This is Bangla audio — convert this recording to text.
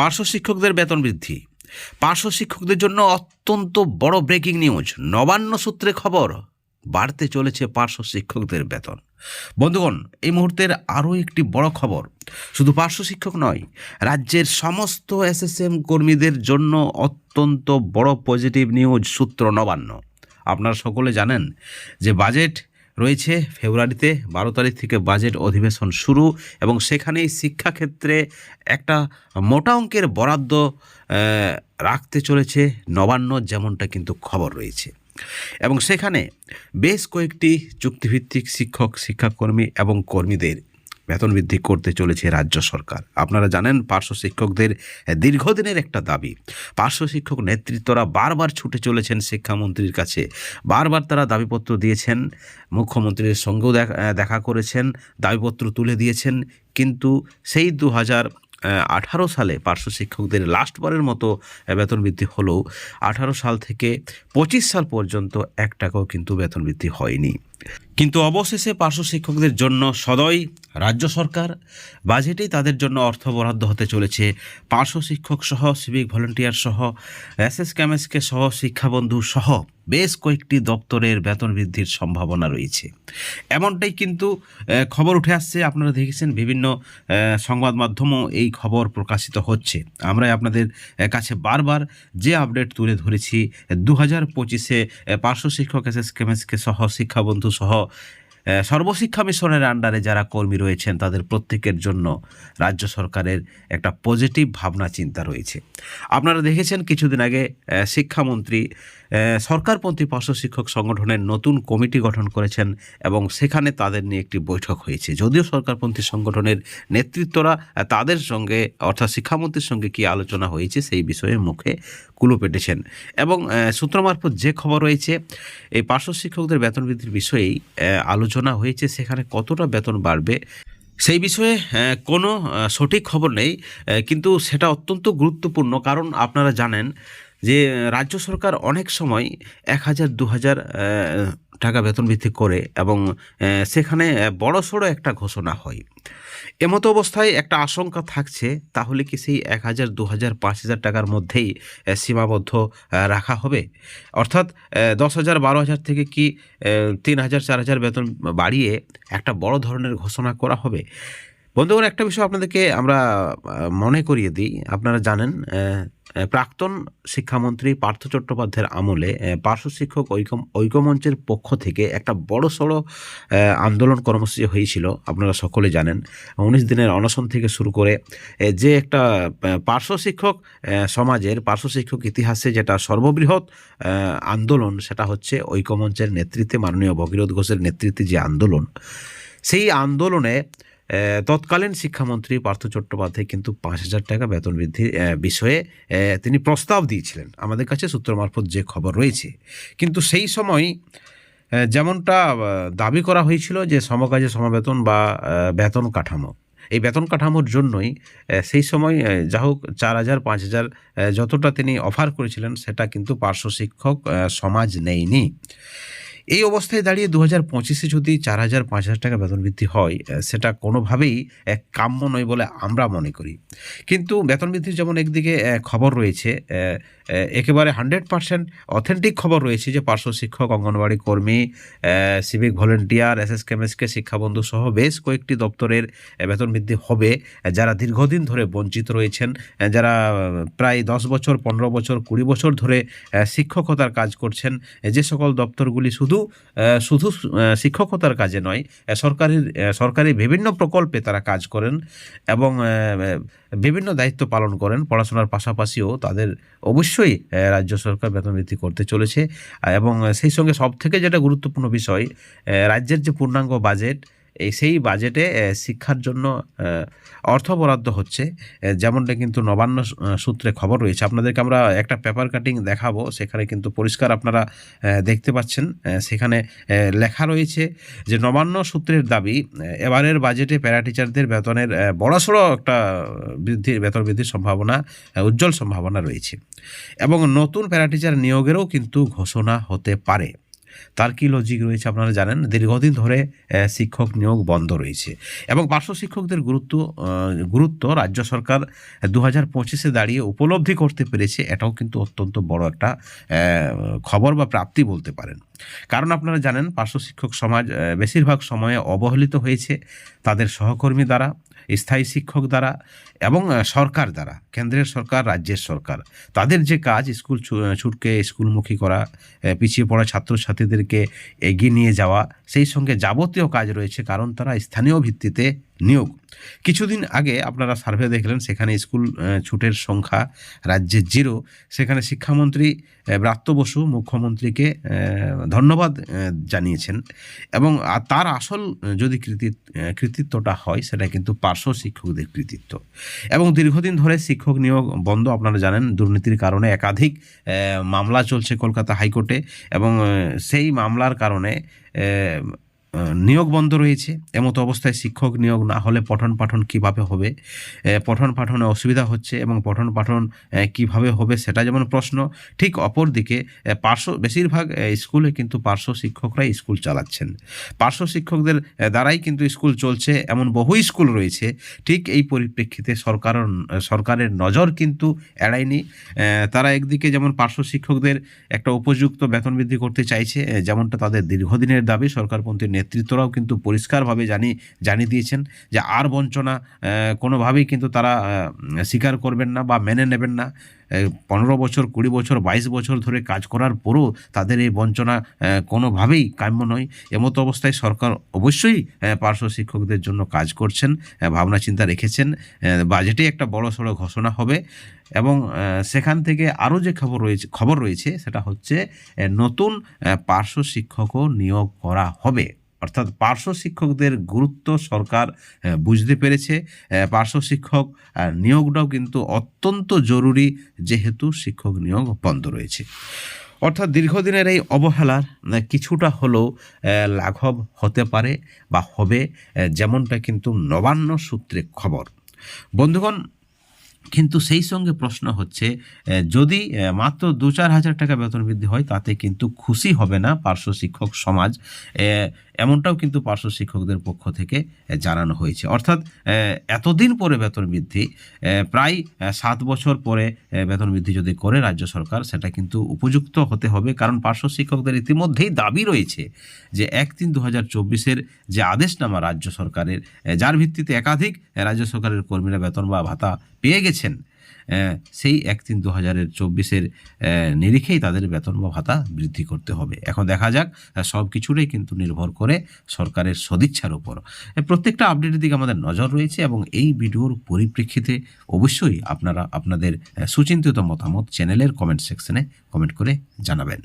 পার্শ্ব শিক্ষকদের বেতন বৃদ্ধি। পার্শ্ব শিক্ষকদের জন্য অত্যন্ত বড় ব্রেকিং নিউজ নবান্ন সূত্রে খবর, বাড়তে চলেছে পার্শ্ব শিক্ষকদের বেতন। বন্ধুগণ, এই মুহূর্তের আরও একটি বড় খবর। শুধু পার্শ্ব শিক্ষক নয়, রাজ্যের সমস্ত এসএসএম কর্মীদের জন্য অত্যন্ত বড় পজিটিভ নিউজ সূত্র নবান্ন। আপনারা সকলে জানেন যে বাজেট রয়েছে। ফেব্রুয়ারিতে বারো তারিখ থেকে বাজেট অধিবেশন শুরু এবং সেখানেই শিক্ষাক্ষেত্রে একটা মোটা অঙ্কের বরাদ্দ রাখতে চলেছে নবান্ন, যেমনটা কিন্তু খবর রয়েছে। এবং সেখানে বেশ কয়েকটি চুক্তিভিত্তিক শিক্ষক, শিক্ষাকর্মী এবং কর্মীদের বেতন বৃদ্ধি করতে চলেছে রাজ্য সরকার। আপনারা জানেন, পার্শ্ব শিক্ষকদের দীর্ঘদিনের একটা দাবি। পার্শ্ব শিক্ষক নেতৃত্বরা বারবার ছুটে চলেছেন শিক্ষামন্ত্রীর কাছে। বারবার তারা দাবিপত্র দিয়েছেন, মুখ্যমন্ত্রীর সঙ্গেও দেখা করেছেন, দাবিপত্র তুলে দিয়েছেন। কিন্তু সেই দু হাজার আঠারো সালে পার্শ্ব শিক্ষকদের লাস্টবারের মতো বেতন বৃদ্ধি হলেও আঠারো সাল থেকে পঁচিশ সাল পর্যন্ত এক টাকাও কিন্তু বেতন বৃদ্ধি হয়নি। কিন্তু অবশেষে পার্শ্ব শিক্ষকদের জন্য সদয় রাজ্য সরকার বাজেটেই তাদের জন্য অর্থ বরাদ্দ হতে চলেছে। পার্শ্ব শিক্ষক সহ সিভিক ভলেন্টিয়ার সহ এস এস ক্যামেসকে সহ শিক্ষাবন্ধু সহ। বেশ কয়েকটি দপ্তরের বেতন বৃদ্ধির সম্ভাবনা রয়েছে। এমনটাই কিন্তু খবর উঠে আসছে। আপনারা দেখেছেন বিভিন্ন সংবাদ মাধ্যমও এই খবর প্রকাশিত হচ্ছে। আমরা আপনাদের কাছে বারবার যে আপডেট তুলে ধরেছি দু হাজার পঁচিশে পার্শ্ব শিক্ষক এস এস কেমেসকে সহ, শিক্ষাবন্ধু সহ সর্বশিক্ষা মিশনের আন্ডারে যারা কর্মী রয়েছেন তাদের প্রত্যেকের জন্য রাজ্য সরকারের একটা পজিটিভ ভাবনা চিন্তা রয়েছে। আপনারা দেখেছেন কিছুদিন আগে শিক্ষামন্ত্রী সরকারপন্থী পার্শ্ব শিক্ষক সংগঠনের নতুন কমিটি গঠন করেছেন এবং সেখানে তাদের নিয়ে একটি বৈঠক হয়েছে। যদিও সরকারপন্থী সংগঠনের নেতৃত্বরা তাদের সঙ্গে অর্থাৎ শিক্ষামন্ত্রীর সঙ্গে কি আলোচনা হয়েছে সেই বিষয়ে মুখে কুলো পেটেছেন। এবং সূত্র মারফত যে খবর রয়েছে এই পার্শ্ব শিক্ষকদের বেতন বৃদ্ধির বিষয়েই আহ, আলোচনা হয়েছে, সেখানে কতটা বেতন বাড়বে, সেই বিষয়ে কোনো সঠিক খবর নেই কিন্তু সেটা অত্যন্ত গুরুত্বপূর্ণ। কারণ আপনারা জানেন যে, রাজ্য সরকার অনেক সময় এক হাজার, দু হাজার টাকা বেতন বৃদ্ধি করে এবং সেখানে বড় সড়ো একটা ঘোষণা হয়। এমতো অবস্থায় একটা আশঙ্কা থাকছে, তাহলে কি সেই এক হাজার, দু হাজার, পাঁচ হাজার টাকার মধ্যেই সীমাবদ্ধ রাখা হবে? অর্থাৎ দশ হাজার, বারো হাজার থেকে কি তিন হাজার, চার হাজার বেতন বাড়িয়ে একটা বড় ধরনের ঘোষণা করা হবে? বন্ধুগণ, একটা বিষয় আপনাদেরকে আমরা মনে করিয়ে দিই। আপনারা জানেন প্রাক্তন শিক্ষামন্ত্রী পার্থ চট্টোপাধ্যায়ের আমলে পার্শ্ব শিক্ষক ঐক্য, ঐক্যমঞ্চের পক্ষ থেকে একটা বড় সড়ো আন্দোলন কর্মসূচি হয়েছিল, আপনারা সকলে জানেন। উনিশ দিনের অনশন থেকে শুরু করে যে একটা পার্শ্ব শিক্ষক সমাজের পার্শ্ব শিক্ষক ইতিহাসে যেটা সর্ববৃহৎ আন্দোলন, সেটা হচ্ছে ঐক্যমঞ্চের নেতৃত্বে মাননীয় ভগীরথ ঘোষের নেতৃত্বে যে আন্দোলন, সেই আন্দোলনে তৎকালীন শিক্ষামন্ত্রী পার্থ চট্টোপাধ্যায় কিন্তু পাঁচ হাজার টাকা বেতন বৃদ্ধির বিষয়ে তিনি প্রস্তাব দিয়েছিলেন। আমাদের কাছে সূত্র মারফত যে খবর রয়েছে। কিন্তু সেই সময় যেমনটা দাবি করা হয়েছিল যে সমকাজে সমবেতন বা বেতন কাঠামো। এই বেতন কাঠামোর জন্যই সেই সময় যা হোক চার হাজার, পাঁচ হাজার যতটা তিনি অফার করেছিলেন, সেটা কিন্তু পার্শ্ব শিক্ষক সমাজ নেয়নি। এই অবস্থায় দাঁড়িয়ে দু হাজার পঁচিশে যদি চার হাজার পাঁচ হাজার টাকা বেতন বৃদ্ধি হয় সেটা কোনোভাবেই এক কাম্য নয় বলে আমরা মনে করি। কিন্তু বেতন বৃদ্ধির যেমন একদিকে খবর রয়েছে একেবারে হান্ড্রেড পার্সেন্ট অথেন্টিক খবর রয়েছে যে পার্শ্ব শিক্ষক অঙ্গনবাড়ি কর্মী civic volunteer, S S KMSK শিক্ষাবন্ধু সহ বেশ কয়েকটি দপ্তরের বেতন বৃদ্ধি হবে যারা দীর্ঘদিন ধরে বঞ্চিত রয়েছেন যারা প্রায় দশ বছর, পনেরো বছর, কুড়ি বছর ধরে শিক্ষকতার কাজ করছেন যে সকল দপ্তরগুলি শুধু আহ, শুধু শিক্ষকতার কাজে নয় সরকারের সরকারি বিভিন্ন প্রকল্পে তারা কাজ করেন এবং বিভিন্ন দায়িত্ব পালন করেন। পড়াশোনার পাশাপাশিও তাদের অবশ্যই রাজ্য সরকার বেতন বৃদ্ধি করতে চলেছে। এবং সেই সঙ্গে সব থেকে যেটা গুরুত্বপূর্ণ বিষয় রাজ্যের যে পূর্ণাঙ্গ বাজেট এই সেই বাজেটে শিক্ষার জন্য অর্থ বরাদ্দ হচ্ছে। যেমনটা কিন্তু নবান্ন সূত্রে খবর রয়েছে। আপনাদেরকে আমরা একটা পেপার কাটিং দেখাবো। সেখানে কিন্তু পরিষ্কার আপনারা দেখতে পাচ্ছেন। সেখানে লেখা রয়েছে যে, নবান্ন সূত্রের দাবি এবারের বাজেটে প্যারা টিচারদের বেতনের বড়সড় একটা বৃদ্ধির, বেতন বৃদ্ধির সম্ভাবনা উজ্জ্বল সম্ভাবনা রয়েছে। এবং নতুন প্যারা টিচার নিয়োগেরও কিন্তু ঘোষণা হতে পারে। তার কি লজিক রয়েছে আপনারা জানেন? দীর্ঘদিন ধরে শিক্ষক নিয়োগ বন্ধ রয়েছে। এবং পার্শ্ব শিক্ষকদের গুরুত্ব গুরুত্ব রাজ্য সরকার দু হাজার পঁচিশে দাঁড়িয়ে উপলব্ধি করতে পেরেছে। এটাও কিন্তু অত্যন্ত বড় একটা খবর বা প্রাপ্তি বলতে পারেন। কারণ আপনারা জানেন, পার্শ্ব শিক্ষক সমাজ বেশিরভাগ সময়ে অবহেলিত হয়েছে তাদের সহকর্মী দ্বারা। স্থায়ী শিক্ষক দ্বারা এবং সরকার দ্বারা, কেন্দ্রের সরকার, রাজ্যের সরকার, তাদের যে কাজ, স্কুল ছুটকে স্কুলমুখী করা পিছিয়ে পড়া ছাত্রছাত্রীদেরকে এগিয়ে নিয়ে যাওয়া, সেই সঙ্গে যাবতীয় কাজ রয়েছে, কারণ তারা স্থানীয় ভিত্তিতে নিয়োগ। কিছুদিন আগে আপনারা সার্ভে দেখলেন, সেখানে স্কুল ছুটের সংখ্যা রাজ্যে জিরো সেখানে শিক্ষামন্ত্রী ব্রাত্য বসু মুখ্যমন্ত্রীকে ধন্যবাদ জানিয়েছেন। এবং তার আসল যদি কৃতিত্ব কৃতিত্বটা হয়, সেটা কিন্তু পার্শ্ব শিক্ষকদের কৃতিত্ব। এবং দীর্ঘদিন ধরে শিক্ষক নিয়োগ বন্ধ, আপনারা জানেন, দুর্নীতির কারণে একাধিক মামলা চলছে কলকাতা হাইকোর্টে। এবং সেই মামলার কারণে নিয়োগ বন্ধ রয়েছে। এমতো অবস্থায় শিক্ষক নিয়োগ না হলে পঠন পাঠন কীভাবে হবে? পঠন পাঠনে অসুবিধা হচ্ছে এবং পঠন পাঠন কীভাবে হবে সেটা যেমন প্রশ্ন, ঠিক অপরদিকে পার্শ্ব, বেশিরভাগ স্কুলে কিন্তু পার্শ্ব শিক্ষকরাই স্কুল চালাচ্ছেন। পার্শ্ব শিক্ষকদের দ্বারাই কিন্তু স্কুল চলছে, এমন বহু স্কুল রয়েছে, ঠিক এই পরিপ্রেক্ষিতে সরকারের সরকারের নজর কিন্তু এড়ায়নি। তারা একদিকে যেমন পার্শ্ব শিক্ষকদের একটা উপযুক্ত বেতন বৃদ্ধি করতে চাইছে যেমনটা তাদের দীর্ঘদিনের দাবি সরকারপন্থী নেতৃত্বরাও কিন্তু পরিষ্কারভাবে জানি, জানিয়ে দিয়েছেন যে আর বঞ্চনা কোনোভাবেই কিন্তু তারা স্বীকার করবেন না বা মেনে নেবেন না। পনেরো বছর, কুড়ি বছর, বাইশ বছর ধরে কাজ করার পরও তাদের এই বঞ্চনা কোনোভাবেই কাম্য নয়। এমতো অবস্থায় সরকার অবশ্যই পার্শ্ব শিক্ষকদের জন্য কাজ করছেন ভাবনা চিন্তা রেখেছেন বাজেটে একটা বড় সড়ো ঘোষণা হবে এবং সেখান থেকে আরও যে খবর রয়েছে খবর রয়েছে সেটা হচ্ছে নতুন পার্শ্ব শিক্ষকও নিয়োগ করা হবে। অর্থাৎ পার্শ্ব শিক্ষকদের গুরুত্ব সরকার বুঝতে পেরেছে। পার্শ্ব শিক্ষক নিয়োগটাও কিন্তু অত্যন্ত জরুরি যেহেতু শিক্ষক নিয়োগ বন্ধ রয়েছে। অর্থাৎ দীর্ঘদিনের এই অবহেলার কিছুটা হলেও লাঘব হতে পারে বা হবে যেমনটা কিন্তু নবান্ন সূত্রে খবর। বন্ধুগণ, কিন্তু সেই সঙ্গে প্রশ্ন হচ্ছে যদি মাত্র দু চার হাজার টাকা বেতন বৃদ্ধি হয়, তাতে কিন্তু খুশি হবে না পার্শ্ব শিক্ষক সমাজ। এমনটাও কিন্তু পার্শ্ব শিক্ষকদের পক্ষ থেকে জানানো হয়েছে। অর্থাৎ এতদিন পরে বেতন বৃদ্ধি প্রায় সাত বছর পরে বেতন বৃদ্ধি যদি করে রাজ্য সরকার, সেটা কিন্তু উপযুক্ত হতে হবে। কারণ পার্শ্ব শিক্ষকদের ইতিমধ্যেই দাবি রয়েছে যে এক তিন দু হাজার চব্বিশের যে আদেশনামা রাজ্য সরকারের যার ভিত্তিতে একাধিক রাজ্য সরকারের কর্মীরা বেতন বা ভাতা পেয়ে গেছেন সেই এক তিন দু হাজারের চব্বিশের নিরিখেই তাদের বেতন বা ভাতা বৃদ্ধি করতে হবে। এখন দেখা যাক সব কিছুটাই কিন্তু নির্ভর করে সরকারের সদিচ্ছার উপর। প্রত্যেকটা আপডেটের দিকে আমাদের নজর রয়েছে এবং এই ভিডিওর পরিপ্রেক্ষিতে অবশ্যই আপনারা আপনাদের সুচিন্তিত মতামত চ্যানেলের কমেন্ট সেকশনে কমেন্ট করে জানাবেন।